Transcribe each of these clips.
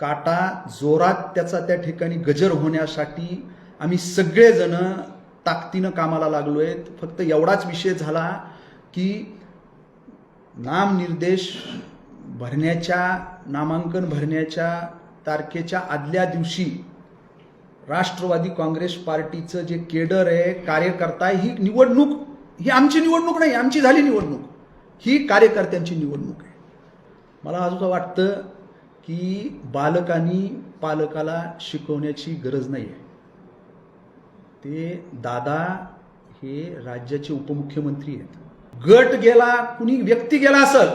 काटा जोरात त्याचा त्या ठिकाणी गजर होण्यासाठी आम्ही सगळेजण ताकदीनं कामाला लागलो आहेत फक्त एवढाच विषय झाला की नामनिर्देश भरण्याच्या नामांकन भरण्याच्या तारखेच्या आदल्या दिवशी राष्ट्रवादी काँग्रेस पार्टीचं जे केडर आहे कार्यकर्ता आहे, ही निवडणूक ही आमची निवडणूक नाही आमची झाली निवडणूक. ही कार्यकर्त्यांची निवडणूक आहे. मला असं वाटतं की बालकांनी पालकाला शिकवण्याची गरज नाही आहे ते दादा हे राज्याचे उपमुख्यमंत्री आहेत. गट गेला कुणी व्यक्ती गेला असल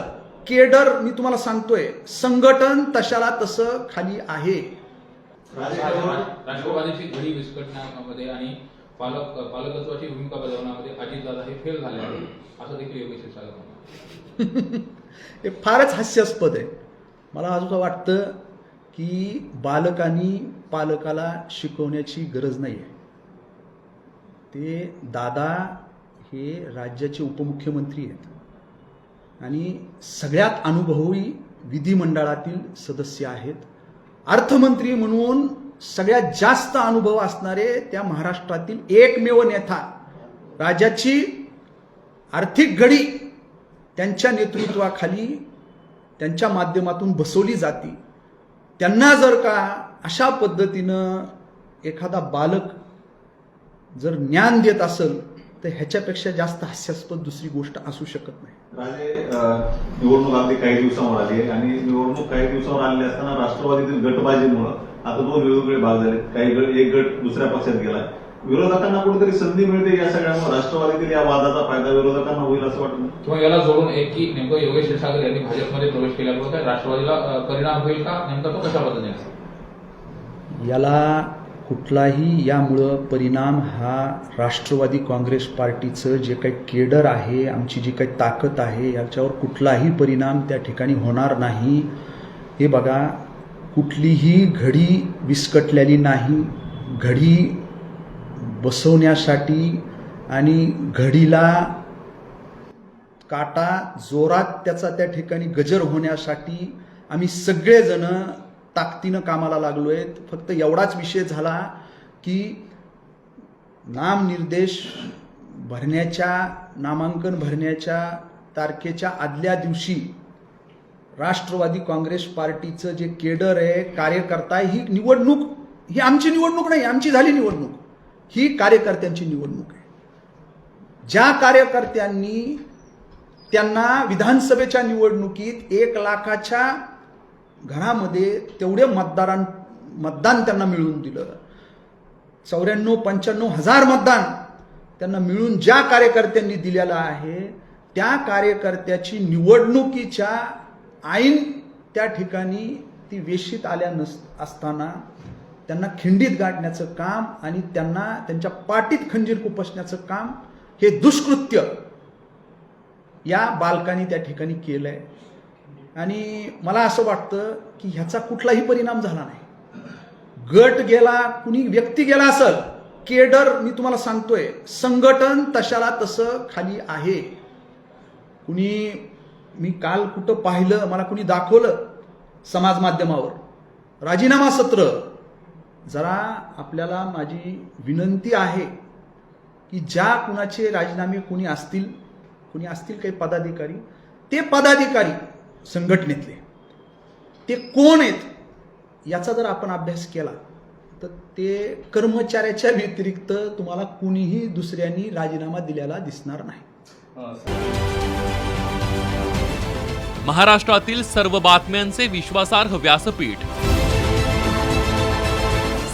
केडर मी तुम्हाला सांगतोय संघटन तशाला तसं खाली आहे. राष्ट्रवादीची घडी विस्कटण्यामध्ये आणि पालक पालकत्वाची भूमिका बजावण्यामध्ये अजितदादा हे फेल झाले असं देखील योगेश हे फारच हास्यास्पद आहे. मला असं वाटतं की बालकांनी पालकाला शिकवण्याची गरज नाही आहे ते दादा हे राज्याचे उपमुख्यमंत्री आहेत. आणि सगळ्यात अनुभवी विधिमंडळातील सदस्य आहेत. अर्थमंत्री म्हणून सगळ्यात जास्त अनुभव असणारे त्या महाराष्ट्रातील एकमेव नेता राज्याची आर्थिक घडी त्यांच्या नेतृत्वाखाली त्यांच्या माध्यमातून बसवली जाते. त्यांना जर का अशा पद्धतीनं एखादा बालक जर ज्ञान देत असेल तर ह्याच्यापेक्षा जास्त हास्यास्पद दुसरी गोष्ट असू शकत नाही. राजे निवडणूक अगदी काही दिवसावर आली आणि निवडणूक काही दिवसावर आलेली असताना राष्ट्रवादीतील गटबाजीमुळे आता दोन वेगवेगळे भाग झाले काही गट एक गट दुसऱ्या पक्षात गेला विरोधकांना कुठेतरी संधी मिळते या सगळ्यामुळे राष्ट्रवादीतील या वादाचा फायदा विरोधकांना होईल असं वाटतं? किंवा याला जोडून एक की नेमकं योगेश क्षीरसागर यांनी भाजपमध्ये प्रवेश केल्यामुळे काय राष्ट्रवादीला परिणाम होईल का? नेमका तो कशा पद्धतीने असेल? याला कुठलाही यामुळं परिणाम हा राष्ट्रवादी काँग्रेस पार्टीचं जे काही केडर आहे आमची जी काही ताकद आहे याच्यावर कुठलाही परिणाम त्या ठिकाणी होणार नाही. हे बघा कुठलीही घडी विस्कटलेली नाही. घडी बसवण्यासाठी आणि घडीला काटा जोरात त्याचा त्या ठिकाणी गजर होण्यासाठी आम्ही सगळेजण ताकदीनं कामाला लागलो आहेत फक्त एवढाच विषय झाला की नामनिर्देश भरण्याच्या नामांकन भरण्याच्या तारखेच्या आदल्या दिवशी राष्ट्रवादी काँग्रेस पार्टीचं जे केडर आहे कार्यकर्ता आहे, ही निवडणूक ही आमची निवडणूक नाही आमची झाली निवडणूक. ही कार्यकर्त्यांची निवडणूक आहे. ज्या कार्यकर्त्यांनी त्यांना विधानसभेच्या निवडणुकीत एक लाखाच्या घरामध्ये तेवढे मतदारां मतदान त्यांना मिळवून दिलं. चौऱ्याण्णव पंच्याण्णव हजार मतदान त्यांना मिळून ज्या कार्यकर्त्यांनी दिलेलं आहे त्या कार्यकर्त्याची निवडणुकीच्या ऐन त्या ठिकाणी ती वेशीत आल्या नस असताना त्यांना खिंडीत गाठण्याचं काम आणि त्यांना त्यांच्या पाठीत खंजीर कुपसण्याचं काम हे दुष्कृत्य या बालकांनी त्या ठिकाणी केलं आहे आणि मला असं वाटतं की ह्याचा कुठलाही परिणाम झाला नाही. गट गेला कुणी व्यक्ती गेला असल केडर मी तुम्हाला सांगतोय संघटन तशाला तसं खाली आहे. कुणी मी काल कुठं पाहिलं मला कुणी दाखवलं समाज माध्यमावर? राजीनामा सत्र जरा आपल्याला माझी विनंती आहे की ज्या कुणाचे राजीनामे कुणी असतील कुणी असतील काही पदाधिकारी ते पदाधिकारी संघटनेतले ते कोण आहेत याचा जर आपण अभ्यास केला तर ते कर्मचाऱ्याच्या व्यतिरिक्त तुम्हाला कुणीही दुसऱ्यांनी राजीनामा दिलेला दिसणार नाही. महाराष्ट्रातील सर्व बातम्यांचे विश्वासार्ह व्यासपीठ